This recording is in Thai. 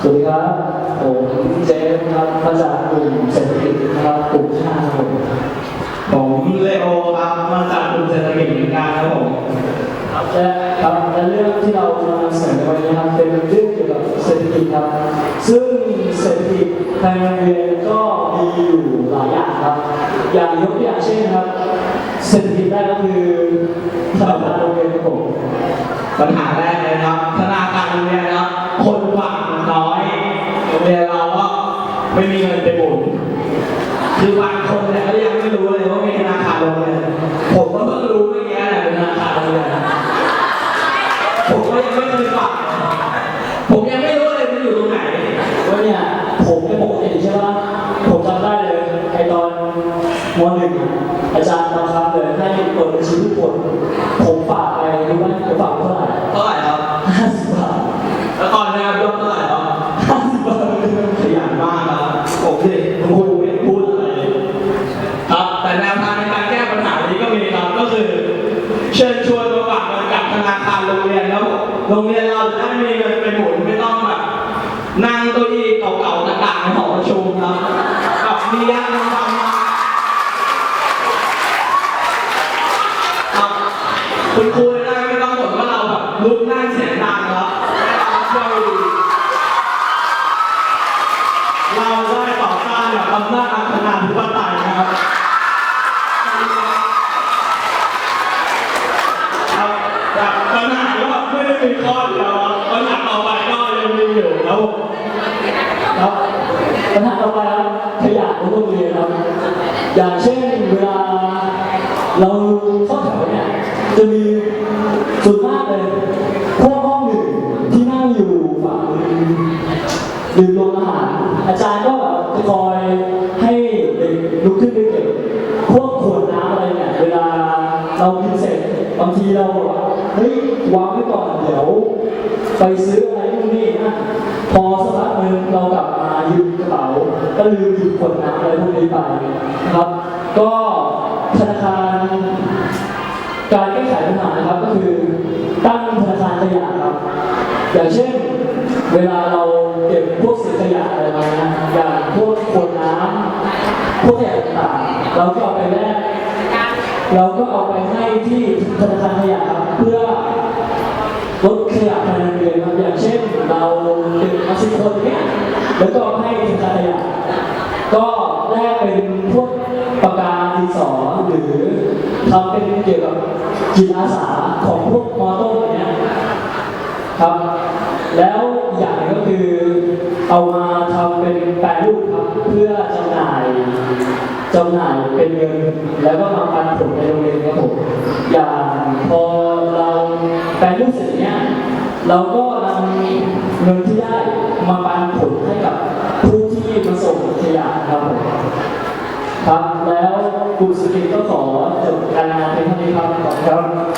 สวัสดีครับผมเจฟครับมาจากกลุ่มเศรษฐกิจนะครับกลุ่มชาติครับผมผมเลโอครับมาจากกลุ่มเศรษฐกิจเหมือนกันครับผมและครับและเรื่องที่เราจะนำเสนอในวันนี้นะครับเป็นเรื่องเกี่ยวกับเศรษฐกิจครับ ซึ่งเศรษฐกิจภายในโรงเรียนก็มีอยู่หลายอย่างครับ อย่างยกตัวอย่างเช่นนะครับ เศรษฐกิจแรกก็คือธนาคารโรงเรียนครับผมปัญหาแรกเลยนะครับธนาคารโรงเรียนนะครับคนฝากมันน้อยโรง เรียนเราก็ไม่มีเงินไปหมุนคือบางคนเนี่ยก็ยังไม่รู้เลยว่ามีธนาคารโรงเรียนผมก็เพิ่งรู้เมื่อกี้แหละเป็นธนาคารโรงเรียนผมก็ยังไม่เคยฝากผมยังไม่รู้เลยมันอยู่ตรงไหนว่าเนี่ยผมเป็นปกติใช่ไหมผมจำได้เลยไอตอนมหนึ่งอะอาจารย์บังคับเลยให้เปิดบัญชีทุกคนผมฝากไปรู้ไหมผมฝากเท่าไหร่เท่าไหร่ครับ โรงเรียนเราจะได้ไม่มีเงินไปหมุนไม่ต้องแบบนั่งเก้าอี้เก่าๆต่างๆในหอประชุมครับกับมียางทำมาครับคุณครูได้ไม่ต้องบ่นว่าเราแบบลุกนั่งเสียงดังครับให้เราช่วยดู เราได้ต่อต้านแบบอำนาจอำนาจธิปไตยนะครับครับแต่ปัญหาก็ไม่ได้มีข้อเดียวับปัญหาต่อไปก็ยังมีอยู่ครับครับปัญหาต่อไปครับขยะบนโรงเรียนครับ อย่างเช่นเวลาเราเข้าแถวเนี่ยจะมีส่วนมากเลยพวกห้องหนึ่งที่นั่งอยู่ฝั่งดื่มโรงอาหาร อาจารย์ก็แบบจะคอยให้เด็กลุกขึ้นไปเก็บพวกขวดน้ำอะไรเนี่ยเวลาเรากินเสร็จบางทีเรา เฮ้ยวางไว้ก่อนเดี๋ยวไปซื้ออะไรนู่นี่นะพอสักพักหนึ่งเรากลับมาหยิบกระเป๋าก็ลืมหยิบขวดน้ำอะไรพวกนี้ไปนะครับ ก็ธนาคารการแก้ไขปัญหานะครับก็คือตั้งธนาคารขยะครับ อย่างเช่น เวลาเราเก็บพวกเศษขยะอะไรมานะอย่างพวกขวดน้ำพวกขยะต่างๆเราก็เอาไปแลก เราก็เอาไปให้ที่ธนาคารขยะครับเพื่อลดขยะภายในเรียนครับอย่างเช่นเราเด็กมาสิบคนเนี้ยแล้วก็ให้ทีมการขยะก็แลกเป็นพวกปากกาดินสอหรือทำเป็นเกี่ยวกับจิตอาสาของพวกมอต้นอย่างเนี้ยครับ แล้วอย่างหนึ่งก็คือเอามาทำเป็นแปรรูปครับเพื่อจำหน่าย จำหน่ายเป็นเงินแล้วก็มาปันผลในโรงเรียนครับผมอย่างพอเราแปลรูปเสร็จเนี้ยเราก็นำเงินที่ได้มาปันผลให้กับผู้ที่มาส่งขยะครับผมครับแล้วกลุ่มกิลก็ขอจบการงานเป็นเท่านี้ครับขอบคุณครับ